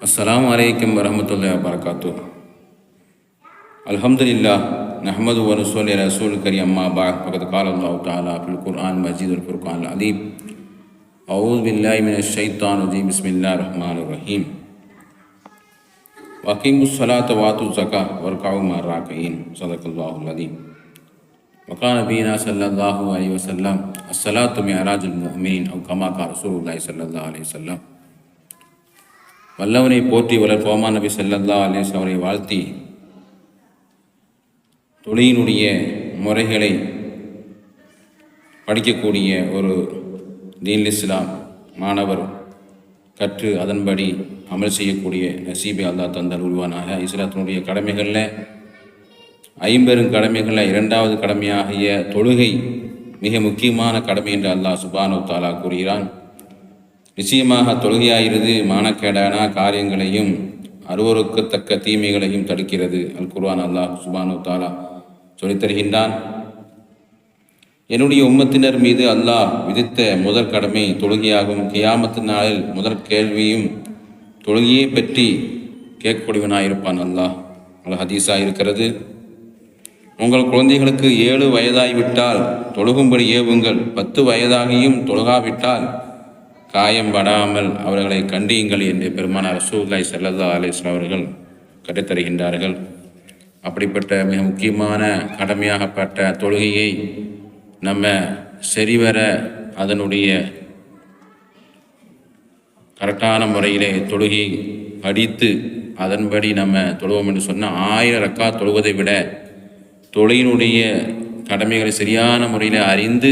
السلام علیکم ورحمۃ اللہ وبرکاتہ الحمد للہ نحمد و رسول رسول کری اما بعد فقد قال اللہ تعالیٰ فی القرآن مجید الفرقان العظیم اعوذ باللہ من الشیطان الرجیم بسم اللہ الرحمن الرحیم وقیم الصلاة وات الزکا ورکعوا مع الراکعین صدق اللہ العظیم وقال نبینا صلی اللہ علیہ وسلم الصلاة معراج المؤمنین أو کما کا رسول اللہ صلی اللہ علیہ وسلم வல்லவனை போற்றி வளர் கோமா நபி ஸல்லல்லாஹு அலேஸ் அவரை வாழ்த்தி தொழிலினுடைய முறைகளை படிக்கக்கூடிய ஒரு தீன் இஸ்லாம் மாணவர் கற்று அதன்படி அமல் செய்யக்கூடிய நசீபை அல்லா தந்தால் உருவானாக. இஸ்லாத்தினுடைய கடமைகளில் ஐம்பெரும் கடமைகளில் இரண்டாவது கடமையாகிய தொழுகை மிக முக்கியமான கடமை என்று அல்லாஹ் சுபானு தாலா கூறுகிறான். நிச்சயமாக தொழுகையாகிறது மானக்கேடான காரியங்களையும் அருவருக்கத்தக்க தீமைகளையும் தடுக்கிறது. அல் குர்வான் அல்லாஹ் சுபானு தாலா சொல்லித் தருகின்றான். என்னுடைய உம்மத்தினர் மீது அல்லாஹ் விதித்த முதற் கடமை தொழுகையாகும். கியாமத்து நாளில் முதற் கேள்வியும் தொழுகையை பற்றி கேட்கக்கூடியவனாயிருப்பான் அல்லாஹ். அல் ஹதீஸாக இருக்கிறது. உங்கள் குழந்தைகளுக்கு ஏழு வயதாகிவிட்டால் தொழுகும்படி ஏவுங்கள். பத்து வயதாகியும் தொழுகாவிட்டால் காயம் படாமல் அவர்களை கண்டியுங்கள் என்று பெருமான ரசூல்லாய் சல்லல்லா அலிஸ்லாம் அவர்கள் கற்றுத்தருகின்றார்கள். அப்படிப்பட்ட மிக முக்கியமான கடமையாகப்பட்ட தொழுகையை நம்ம சரிவர அதனுடைய கரெக்டான முறையிலே தொழுகை படித்து அதன்படி நம்ம தொழுவோம் என்று சொன்னால் ஆயிரம் ரக்கா தொழுவதை விட தொழிலினுடைய கடமைகளை சரியான முறையில் அறிந்து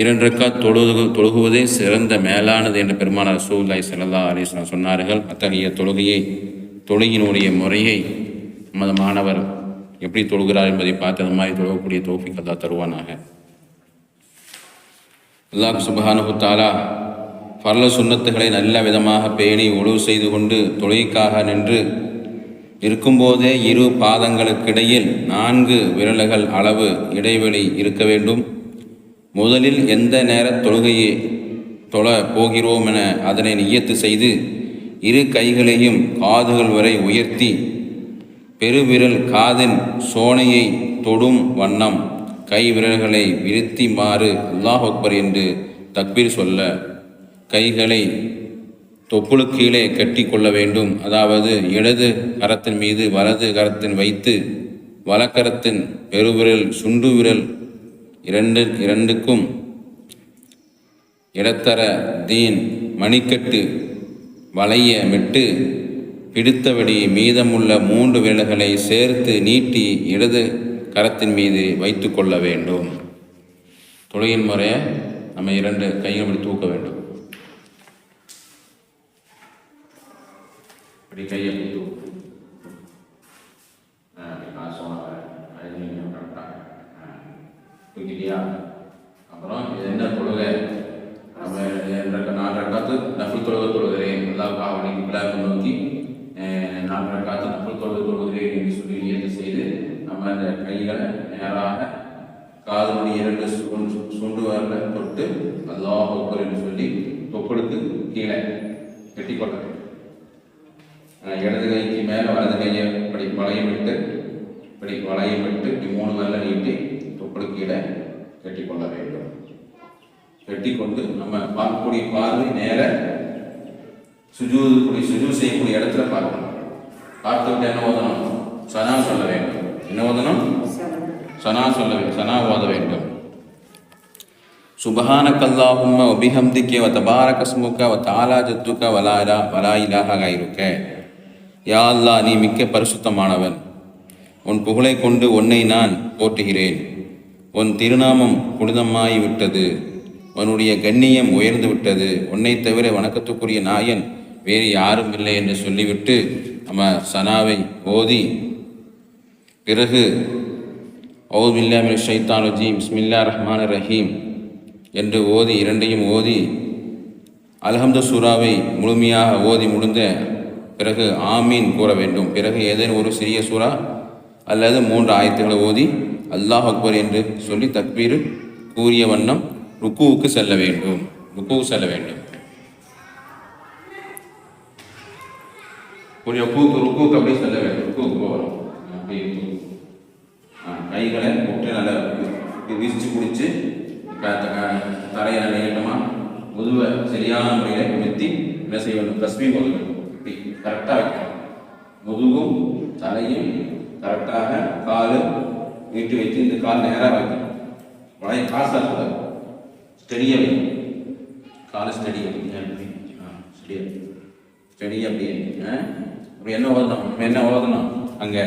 இரண்டு ரக்கா தொழுகு தொழுகுவதே சிறந்த மேலானது என்று பெருமானார் ரசூல்லாய் சல்லா அலிஸ்லாம் சொன்னார்கள். அத்தகைய தொழுகையை தொழுகினுடைய முறையை நமது மாணவர் எப்படி தொழுகிறார் என்பதை பார்த்து அது மாதிரி தொழுகக்கூடிய தோஃபிக் அல்லா தருவானாக. அல்லாஹ் சுபஹானு தாலா பரல சுண்ணத்துகளை நல்ல விதமாக பேணி ஒழுவு செய்து கொண்டு தொழுகைக்காக நின்று இருக்கும்போதே இரு பாதங்களுக்கிடையில் நான்கு விரல்கள் அளவு இடைவெளி இருக்க வேண்டும். முதலில் எந்த நேர தொழுகையை தொழ போகிறோம் என அதனை நியத்து செய்து இரு கைகளையும் காதுகள் வரை உயர்த்தி பெருவிரல் காதின் சோனையை தொடும் வண்ணம் கை விரல்களை விருத்தி மாறு அல்லாஹ் அக்பர் என்று தக்பீர் சொல்ல கைகளை தொப்புளு கீழே கட்டி கொள்ள வேண்டும். அதாவது இடது கரத்தின் மீது வலது கரத்தின் வைத்து வலக்கரத்தின் பெருவிரல் சுண்டு விரல் இரண்டு இரண்டுக்கும் இடத்தர தீன் மணிக்கட்டு வளைய மிட்டு பிடித்தபடி மீதமுள்ள மூன்று விரல்களை சேர்த்து நீட்டி இடது கரத்தின் மீது வைத்து கொள்ள வேண்டும். தொழுகின் முறையை நம்ம இரண்டு கைகள் இப்படி தூக்க வேண்டும். இப்படி கையை தூக்கும் தூக்கிட்டியா அப்புறம் இது என்ன தொழுகை? நம்ம ரெண்டு நாலு ரக்காத்து நஃபுல் தொழுகை தொழுகிறேன். அல்லாவுக்கு காவலி கிப்லாவை நோக்கி அஹ், நாலு ரக்காத்து நஃபுல் தொழுகை தொழுகிறேன் என்று சொல்லி நியத்து செய்து நம்ம அந்த கைகளை நேராக காது மணி இரண்டு சுண்டு சுண்டு வரல தொட்டு அல்லாஹ் ஒப்பர் என்று சொல்லி தொப்பெடுத்து கீழே கட்டி வேண்டும் இடது கைக்கு மேலே வலது கையை இப்படி வளையம் விட்டு இப்படி வளையம் விட்டு இப்படி மூணு வரல நீட்டி தொப்புளுக்கு கீழே கட்டிக்கொள்ள வேண்டும். கட்டிக்கொண்டு நம்ம பார்க்கக்கூடிய பார்வை நேர சுஜூது சுஜூ செய்யக்கூடிய இடத்துல பார்க்கணும். பார்த்து விட்டு என்ன ஓதணும்? சனா சொல்ல வேண்டும். என்ன ஓதணும்? சனா சொல்ல வேண்டும். சனா ஓத வேண்டும். சுபஹான அல்லாஹும்ம வபிஹம்திக வ தபாரக வ தாலா ஜத்துக்க வலா இலா வலா இலாஹ யா அல்லா நீ மிக்க பரிசுத்தமானவன். உன் புகழை கொண்டு உன்னை நான் போற்றுகிறேன். உன் திருநாமம் புனிதமாகி விட்டது உன்னுடைய கண்ணியம் உயர்ந்து விட்டது உன்னை தவிர வணக்கத்துக்குரிய நாயன் வேறு யாரும் இல்லை என்று சொல்லிவிட்டு நம்ம சனாவை ஓதி பிறகு ஓமில்லா பில்லாமின் ஷைத்தான் ரஜீம் பிஸ்மில்லா ரஹ்மான் ரஹீம் என்று ஓதி இரண்டையும் ஓதி அலஹம்து சூராவை முழுமையாக ஓதி முடிந்த பிறகு ஆமீன் கூற வேண்டும். பிறகு ஏதேனும் ஒரு சிறிய சூறா அல்லது மூன்று ஆயத்துக்களை ஓதி அல்லாஹ் அக்பர் என்று சொல்லி தக்பீர் கூறிய வண்ணம் ருக்குவுக்கு செல்ல வேண்டும். ருக்குவு செல்ல வேண்டும். கொஞ்சம் பூக்கு ருக்குவுக்கு அப்படியே செல்ல வேண்டும். ருக்குவுக்கு போகணும். அப்படியே கைகளை முட்டை நல்லா விரிச்சு பிடிச்சி தரையை நல்லா நீட்டமாக முதுவை சரியான முறையில் நிறுத்தி என்ன செய்ய வேண்டும் தஸ்மி கரெக்டாக வைக்கணும். முதுகும் தலையும் கரெக்டாக காலு நீட்டி வைத்து இந்த கால் நேராக வைக்கணும் வளைய காசாக கூட ஸ்டெடியாக வைக்கணும் காலை ஸ்டெடியாக வைக்கணும் ஆ ஸ்டெடியாக ஸ்டெடி அப்படியே. ஆ? அப்படி என்ன ஓதணும்? நம்ம என்ன ஓதணும்? அங்கே.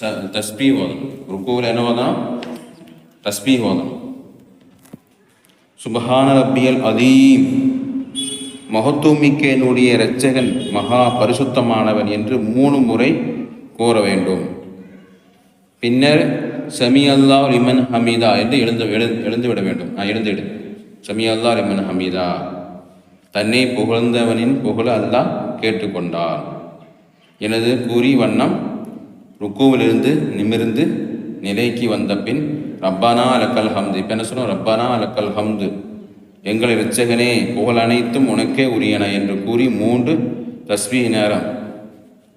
ச தஸ்பி ஓதணும். ருக்கூவில் என்ன ஓதணும்? தஸ்பி ஓதணும். சுபஹான ரப்பியல் அதீம். மகத்துவமிக்க என்னுடைய இரட்சகன் மகா பரிசுத்தமானவன் என்று மூணு முறை கூற வேண்டும். பின்னர் சமி அல்லா ரிமன் ஹமீதா என்று எழுந்து எழுந்து எழுந்து விட வேண்டும். நான் எழுந்துவிடு சமி அல்லா ரிமன் ஹமீதா தன்னை புகழ்ந்தவனின் புகழ அல்லாஹ் கேட்டுக்கொண்டார் எனது கூறி வண்ணம் ருக்குவிலிருந்து நிமிர்ந்து நிலைக்கு வந்த பின் ரப்பானா அலக்கல் ஹம்து இப்போ என்ன சொன்னோம்? ரப்பானா அலக்கல் ஹம்து எங்கள் இரட்சகனே புகழ் அனைத்தும் உனக்கே உரியன என்று கூறி மூன்று தஸ்வி நேரம்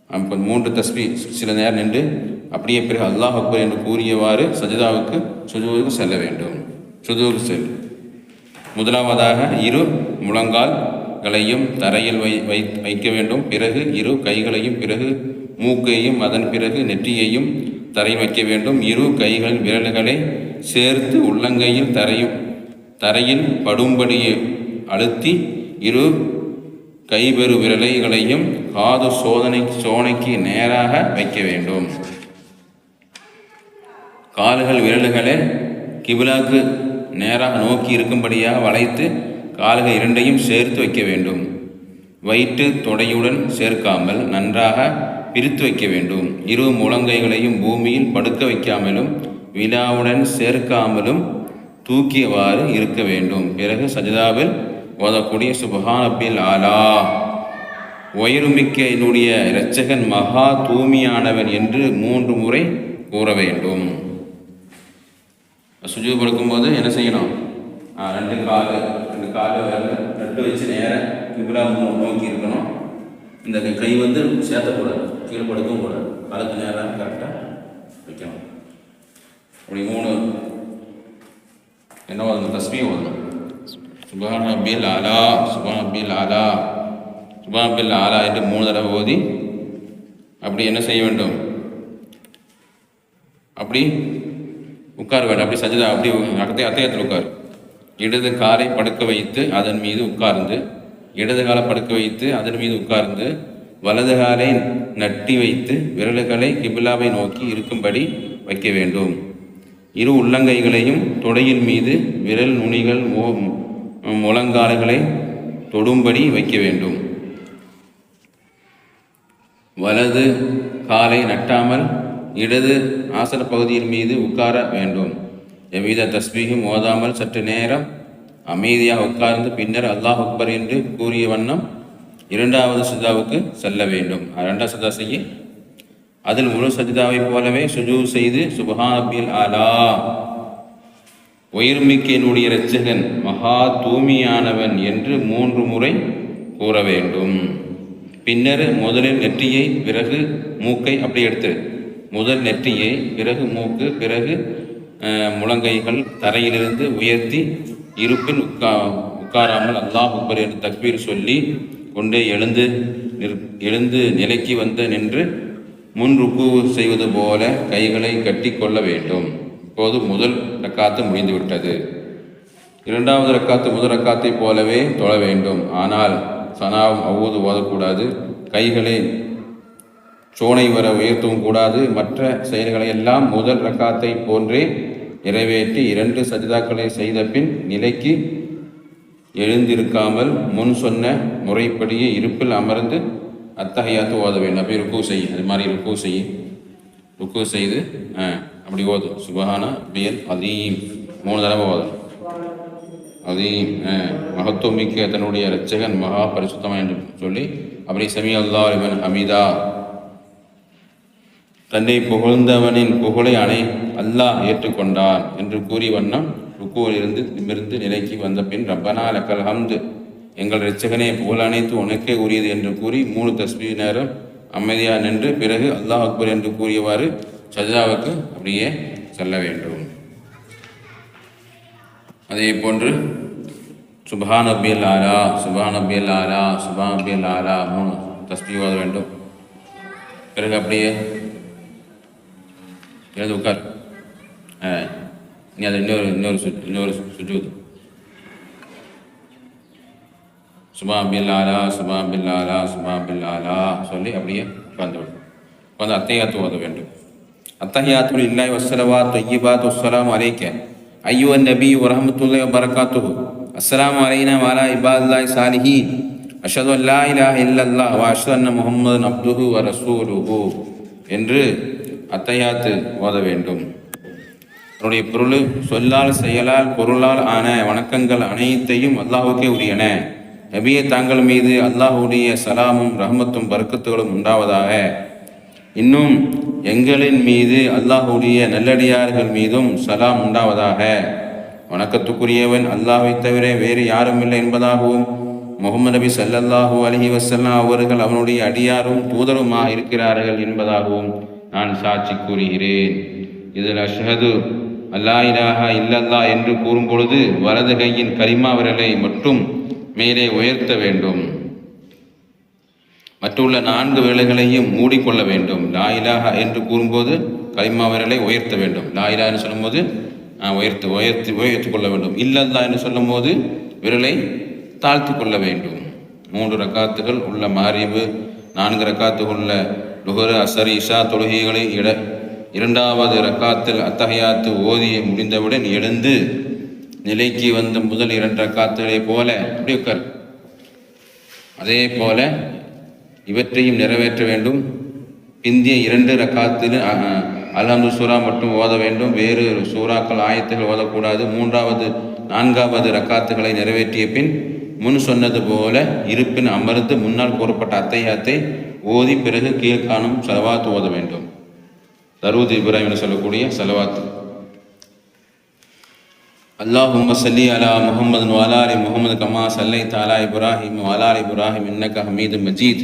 அப்போ மூன்று தஸ்வி சில நேரம் நின்று அப்படியே பிறகு அல்லாஹ் அக்பர் என்று கூறியவாறு சஜிதாவுக்கு சுஜுவுக்கு செல்ல வேண்டும். சுஜுவுக்கு செல். முதலாவதாக இரு முழங்கால்களையும் தரையில் வை வை வைக்க வேண்டும். பிறகு இரு கைகளையும் பிறகு மூக்கையும் அதன் பிறகு நெற்றியையும் தரையில் வைக்க வேண்டும். இரு கைகள் விரல்களை சேர்த்து உள்ளங்கையில் தரையும் தரையில் படும்படியே அழுத்தி இரு கைபெரு விரலைகளையும் காது சோதனை சோனைக்கு நேராக வைக்க வேண்டும். கால்கள் விரல்களை கிபிலாக்கு நேராக நோக்கி இருக்கும்படியாக வளைத்து கால்கள் இரண்டையும் சேர்த்து வைக்க வேண்டும். வயிற்று தொடையுடன் சேர்க்காமல் நன்றாக பிரித்து வைக்க வேண்டும். இரு முழங்கைகளையும் பூமியில் படுக்க வைக்காமலும் விழாவுடன் சேர்க்காமலும் தூக்கியவாறு இருக்க வேண்டும். பிறகு சஜிதாவில் ஓதக்கூடிய சுபஹானபில் ஆலா. உயருமிக்க என்னுடைய இரட்சகன் மகா தூய்மையானவன் என்று மூன்று முறை கூற வேண்டும். சுஜு படுக்கும்போது என்ன செய்யணும்? ரெண்டு காலு ரெண்டு காலு விரல் ரெண்டு வச்சு நேரம் கிபிலா நோக்கி இருக்கணும். இந்த கை- வந்து சேர்த்தக்கூடாது கீழே படுக்கவும் கூடாது. காலுக்கு நேரம் கரெக்டாக வைக்கணும். அப்படி மூணு. என்ன ஓதணும் தஸ்மீ ஓதணும் சுபான் அபில் ஆலா சுபான் அபில் ஆலா சுபான் அபில் ஆலா என்று மூணு தடவை ஓதி அப்படி என்ன செய்ய வேண்டும்? அப்படி உட்கார அப்படி சஜிதா அப்படி அத்தை அத்தையத்தில் உட்கார். இடது காலை படுக்க வைத்து அதன் மீது உட்கார்ந்து இடது காலை படுக்க வைத்து அதன் மீது உட்கார்ந்து வலது காலை நட்டி வைத்து விரல்களை கிபிலாவை நோக்கி இருக்கும்படி வைக்க வேண்டும். இரு உள்ளங்கைகளையும் தொடையின் மீது விரல் நுனிகள் ஓ முழங்கால்களை தொடும்படி வைக்க வேண்டும். வலது காலை நட்டாமல் இடது ஆசன பகுதியின் மீது உட்கார வேண்டும். எவ்வித தஸ்பீகும் ஓதாமல் சற்று நேரம் அமைதியாக உட்கார்ந்து பின்னர் அல்லாஹ் அக்பர் என்று கூறிய வண்ணம் இரண்டாவது சஜிதாவுக்கு செல்ல வேண்டும். இரண்டாவது சஜிதா செய்ய அதில் முழு சஜிதாவைப் போலவே சுஜூ செய்து சுபஹானபில் ஆலா. உயிர்மிக்க என்னுடைய இரட்சகன் மகா தூய்மையானவன் என்று மூன்று முறை கூற வேண்டும். பின்னர் முதலில் நெற்றியை பிறகு மூக்கை அப்படி எடுத்து முதல் நெற்றியை பிறகு மூக்கு பிறகு முழங்கைகள் தரையிலிருந்து உயர்த்தி இருப்பின் உட்கா உட்காராமல் அல்லாஹ் அக்பர் என்று தக்பீர் சொல்லி கொண்டே எழுந்து எழுந்து நிலைக்கு வந்து நின்று முன் ருக்கு செய்வது போல கைகளை கட்டி கொள்ள வேண்டும். இப்போது முதல் ரக்காத்து முடிந்துவிட்டது. இரண்டாவது ரக்காத்து முதல் ரக்காத்தைப் போலவே தொழ வேண்டும். ஆனால் சனாவும் அவ்வூது ஓதக்கூடாது. கைகளை சோனை வர உயர்த்தவும் கூடாது. மற்ற செயல்களை எல்லாம் முதல் ரக்காத்தை போன்றே நிறைவேற்றி இரண்டு சஜிதாக்களை செய்த பின் நிலைக்கு எழுந்திருக்காமல் முன் சொன்ன முறைப்படியே இருப்பில் அமர்ந்து அத்தகையாத்து ஓத வேண்டும். அப்படி ருக்கு செய் அது மாதிரி ருக்கு செய் ருக்கு செய்து அப்படி ஓதும் சுபஹானா பியல் அதீம் மூணு தடவை ஓதும் அதீம் மகத்துவமிக்க தன்னுடைய ரச்சகன் மகா பரிசுத்தமா என்று சொல்லி அப்படி சமி அல்லா இவன் அமிதா. தன்னை புகழ்ந்தவனின் புகழை அணை அல்லாஹ் ஏற்றுக்கொண்டான் என்று கூறி வண்ணம் ருக்குவிலிருந்து நிமிர்ந்து நிலைக்கு வந்த பின் ரப்பனா லக்கல் ஹம்து எங்கள் இரட்சகனே புகழ் அனைத்து உனக்கே உரியது என்று கூறி மூணு தஸ்பீ நேரம் அமைதியாக நின்று பிறகு அல்லாஹ் அக்பர் என்று கூறியவாறு சஜாவுக்கு அப்படியே செல்ல வேண்டும். அதே போன்று சுபான் அபியல் ஆரா சுபான் அபியல் ஆரா சுபான் அபியல் ஆரா மூணு தஸ்மி ஓத வேண்டும். பிறகு அப்படியே எழுது உட்கார் நீ அதை இன்னொரு இன்னொரு சு இன்னொரு சுஜூது சுபா பில்லாலா சுபா பில்லாலா சுபா பில்லாலா சொல்லி அப்படியே உட்கார்ந்து விடும் உட்காந்து அத்தையாத்து ஓத வேண்டும் அத்தஹியாத்துல் இல்லாய் வசலவா தொய்யிபாத் வஸ்ஸலாம் அலைக்க ஐயோ நபி வரஹமத்துல்லாஹி வரகாத்து அஸ்லாம் அலைனா வாலா இபாதுல்லாய் சாலிஹி அஷது அல்லா லா இல்லல்லா இல்லல்லாஹ் வ அன்ன முகமது அப்துஹு வ ரசூலுஹு என்று அத்தையாத்து ஓத வேண்டும். அவருடைய பொருள் சொல்லால் செயலால் பொருளால் ஆன வணக்கங்கள் அனைத்தையும் அல்லாஹுக்கே உரியன. நபியே தாங்கள் மீது அல்லாஹுடைய சலாமும் ரஹமத்தும் பருக்கத்துகளும் உண்டாவதாக. இன்னும் எங்களின் மீது அல்லாஹுடைய நல்லடியார்கள் மீதும் சலாம் உண்டாவதாக. வணக்கத்துக்குரியவன் அல்லாஹை தவிர வேறு யாரும் இல்லை என்பதாகவும் முகமது நபி சல்லல்லாஹூ அலஹி வசல்லா அவர்கள் அவனுடைய அடியாரும் தூதருமாக இருக்கிறார்கள் என்பதாகவும். நான் சாட்சி கூறுகிறேன். இதில் அஷ்ஹது அல்லா இலாஹா இல்லல்லா என்று கூறும் பொழுது வலது கையின் கரிமா விரலை மட்டும் மேலே உயர்த்த வேண்டும். மற்றுள்ள நான்கு வேளைகளையும் மூடிக்கொள்ள வேண்டும். லா இலாஹா என்று கூறும்போது கரிமா விரலை உயர்த்த வேண்டும். லா என்று சொல்லும்போது நான் உயர்த்து உயர்த்தி உயர்த்தி கொள்ள வேண்டும். இல்லல்லா என்று சொல்லும்போது விரலை தாழ்த்தி கொள்ள வேண்டும். மூன்று ரக்காத்துகள் உள்ள மாறிவு நான்கு ரக்காத்துகள் உள்ள லுஹரு அசர் இஷா தொழுகைகளை இட இரண்டாவது ரக்காத்தில் அத்தகையாத்து ஓதி முடிந்தவுடன் எழுந்து நிலைக்கு வந்த முதல் இரண்டு ரக்காத்துகளை போல அப்படி உட்கார். அதே போல இவற்றையும் நிறைவேற்ற வேண்டும். பிந்திய இரண்டு ரக்காத்தில் அலமது சூரா மட்டும் ஓத வேண்டும். வேறு சூறாக்கள் ஆயத்துகள் ஓதக்கூடாது. மூன்றாவது நான்காவது ரக்காத்துகளை நிறைவேற்றிய பின் முன் சொன்னது போல இருப்பின் அமர்ந்து முன்னால் கூறப்பட்ட அத்தையாத்தை ஓதி பிறகு கீழ்காணும் செலவாத்து ஓத வேண்டும். தருவது இப்ராஹிம் என சொல்லக்கூடிய செலவாத்து. அல்லாஹ் அல்லாஹும் சல்லி அலா முகமது வாலாரி முகமது கமா சல்லை தாலா இப்ராஹிம் வாலாரி இப்ராஹிம் இன்னக்க ஹமீது மஜீத்.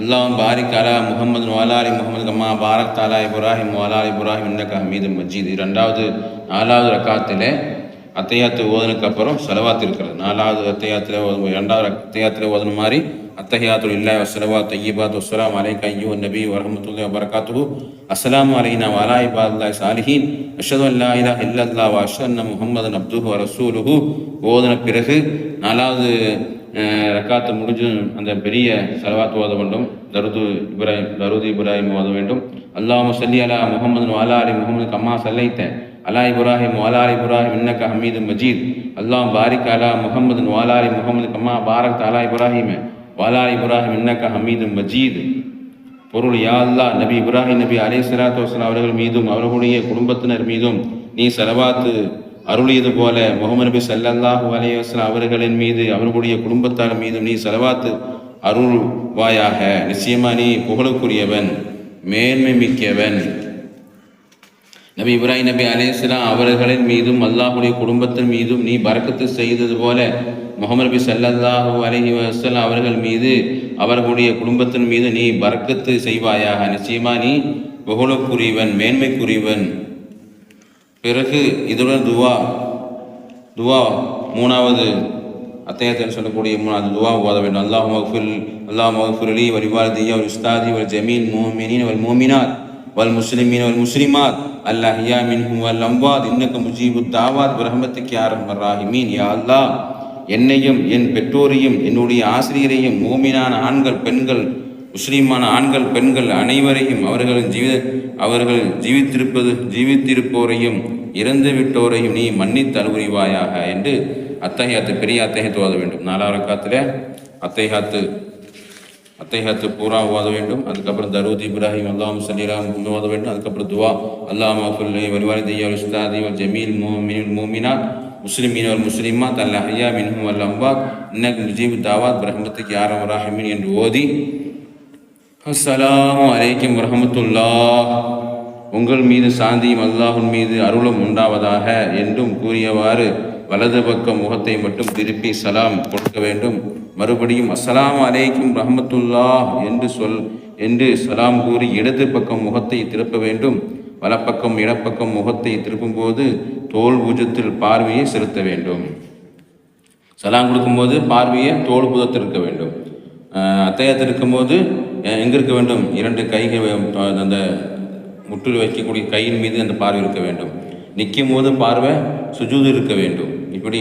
அல்லாஹ் பாரிக் அலா முகமது வாலாரி முகமது கமா பாரத் தாலா இப்ராஹிம் வாலாரி இப்ராஹிம் இன்னக்க ஹமீது மஜீத். இரண்டாவது நாலாவது ரக்காத்திலே அத்தையாத்து ஓதனுக்கு அப்புறம் செலவாத்து இருக்கிறது. நாலாவது அத்தையாத்தில் ஓதும் இரண்டாவது அத்தையாத்தில் ஓதுன மாதிரி அத்தகையாத்து இல்லா வஸ்ஸலவா தையீபாத் வஸ்ஸலாம் அலைக்க ஐயோ நபி வரமத்துல்லா வரகாத்து அஸ்லாம் அலைனா வாலாய் அலா இபாதில்லாஹி சாலிஹீன் அஷது அன் லா இலாஹ இல்லல்லாஹ் வ அப்துஹு ரசூலுஹு. ஓதுன பிறகு நாலாவது ரக்காத்து முடிஞ்சு அந்த பெரிய செலவாத்து ஓத வேண்டும். தருது இப்ராஹிம் தருது இப்ராஹிம் ஓத வேண்டும். அல்லாஹ் சல்லி அலா முகமது அலா அலி முகமது கம்மா சல்லைத்தேன். அலா இப்ராஹிம் வாலா இப்ராஹிம் இன்னக்க ஹமீது மஜீத். அல்லாஹ் பாரிக் அலா முகமது வாலாலி முகமது கம்மா பாரக் அலா இப்ராஹிம். வாலா இப்ராஹிம் இன்னக்க ஹமீது மஜீத். பொருள் யா அல்லா நபி இப்ராஹிம் நபி அலே சலாத்து வஸ்லாம் அவர்கள் மீதும் அவர்களுடைய குடும்பத்தினர் மீதும் நீ செலவாத்து அருளியது போல முகமது நபி சல்லல்லாஹு அலைஹி வஸல்லம் அவர்களின் மீது அவர்களுடைய குடும்பத்தார் மீதும் நீ செலவாத்து அருள்வாயாக. நிச்சயமா நீ புகழுக்குரியவன் மேன்மை மிக்கவன். நபி இப்ராஹிம் நபி அலேஸ்லாம் அவர்களின் மீதும் அல்லாஹுடைய குடும்பத்தின் மீதும் நீ பறக்கத்து செய்தது போல முகமது நபி ஸல்லல்லாஹு அலஹி வஸல்லம் அவர்கள் மீது அவர்களுடைய குடும்பத்தின் மீது நீ பறக்கத்து செய்வாயாக. நிச்சயமா நீ புகழுக்குரியவன் மேன்மைக்குரியவன். பிறகு இதுடன் துவா துவா மூணாவது அத்தையத்தில் சொல்லக்கூடிய மூணாவது துவா ஓத வேண்டும். அல்லாஹ் மஹஃபுல் அல்லாஹ் மகஃபிரலி வலிவாரதியா ஒரு உஸ்தாதி ஒரு ஜமீன் மோமினின் ஒரு மோமினார் والمسلمين والمسلمات வல் منهم அல்லாஹியா மின்ஹும் مجيب الدعوات برحمتك முஜீபு தாவாத். பிரஹமத்துக்கு يا ராஹிமீன். அல்லாஹ் என்னையும் என் பெற்றோரையும் என்னுடைய ஆசிரியரையும் மூமினான ஆண்கள் பெண்கள் முஸ்லீமான ஆண்கள் பெண்கள் அனைவரையும் அவர்களின் ஜீவித அவர்கள் ஜீவித்திருப்பது ஜீவித்திருப்போரையும் இறந்து விட்டோரையும் நீ மன்னித்து அனுபவிவாயாக என்று அத்தகையாத்து பெரிய அத்தகையத்து ஓத வேண்டும். நாலாவது காத்துல அத்தைஹாத்து அத்தைஹத்து பூரா ஓத வேண்டும். அதுக்கப்புறம் தரூத் இப்ராஹிம் அல்லாம் சலீலாம் ஓத வேண்டும். அதுக்கப்புறம் துவா. அல்லாஹ் மஃபுல்லை வலிவாரி தையா உஸ்தாதி வல் ஜமீல் மோமின் மோமினா முஸ்லிமீன் வல் முஸ்லிமா தல்ல ஐயா மின்ஹும் வல் அம்பாத் இன்னக்கு முஜீப் தாவாத். பிரஹமத்துக்கு யாரம் ராஹிமின் என்று ஓதி. அஸ்ஸலாமு அலைக்கும் வரஹமத்துல்லாஹ். உங்கள் மீது சாந்தியும் அல்லாஹின் மீது அருளும் உண்டாவதாக என்றும் கூறியவாறு வலது பக்கம் முகத்தை மட்டும் திருப்பி சலாம் கொடுக்க வேண்டும். மறுபடியும் அஸ்லாம் அலைக்கும் ரஹமத்துல்லா என்று சொல் என்று சலாம் கூறி இடது பக்கம் முகத்தை திருப்ப வேண்டும். வலப்பக்கம் இடப்பக்கம் முகத்தை திருப்பும்போது தோல் பூஜத்தில் பார்வையை செலுத்த வேண்டும். சலாம் கொடுக்கும்போது பார்வையை தோல் புதத்தில் இருக்க வேண்டும் அத்தையத்தில் இருக்கும்போது எங்கே இருக்க வேண்டும்? இரண்டு கைகள் அந்த முற்றில் வைக்கக்கூடிய கையின் மீது அந்த பார்வை இருக்க வேண்டும். நிற்கும் போது பார்வை சுஜூது இருக்க வேண்டும். இப்படி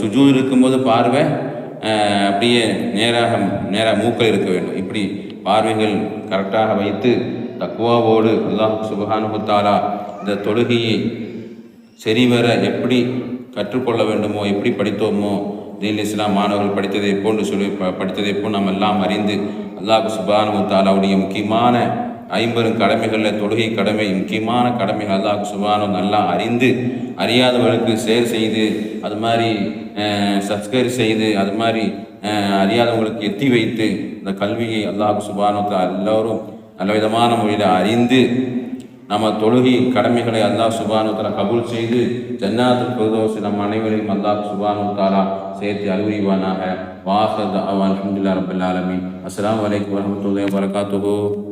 சுஜூது இருக்கும்போது பார்வை அப்படியே நேராக நேராக மூக்கள் இருக்க வேண்டும். இப்படி பார்வைகள் கரெக்டாக வைத்து தக்குவாவோடு அல்லாஹ் சுபஹானஹு இந்த தொழுகையை சரிவர எப்படி கற்றுக்கொள்ள வேண்டுமோ எப்படி படித்தோமோ தீன் இஸ்லாம் மாணவர்கள் படித்ததை போன்று சொல்லி ப- படித்ததை போல் நாம் எல்லாம் அறிந்து அல்லாஹ் சுபானு முக்கியமான ஐம்பெரும் கடமைகளில் தொழுகை கடமை முக்கியமான கடமை அல்லாஹ் சுபானு நல்லா அறிந்து அறியாதவர்களுக்கு சேர் செய்து அது மாதிரி சப்ஸ்கிரைப் செய்து அது மாதிரி அறியாதவங்களுக்கு எத்தி வைத்து இந்த கல்வியை அல்லாஹ் சுபானு எல்லோரும் நல்ல விதமான முறையில் அறிந்து நம்ம தொழுகை கடமைகளை அல்லாஹ் சுபானு தாலா கபூல் செய்து ஜன்னாத்து ஃபிர்தௌஸ் நம் அனைவரையும் அல்லாஹ் சுபானு தாலா சேர்த்து அலுவரிவானாக வாஹத் அல்ஹம்துலில்லாஹி ரப்பில் ஆலமீன். அஸ்ஸலாமு அலைக்கும் வரஹ்மத்துல்லாஹி